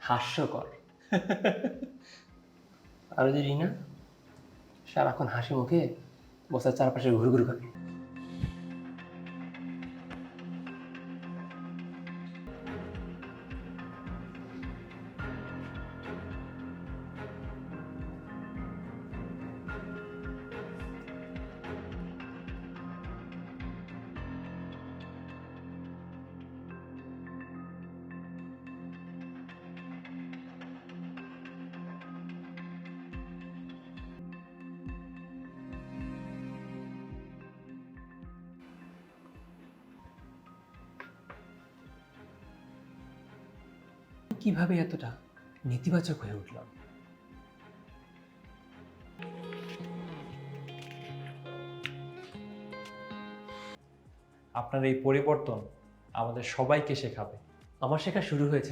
হাস্যকর। আর যে রিনা সারাক্ষণ হাসি মুখে বসার চারপাশে ঘুরঘুর করে। কীভাবে এতটা নেতিবাচক হয়ে উঠলাম? আপনার এই পরিবর্তন আমাদের সবাইকে শেখাবে। আমার শেখা শুরু হয়েছে।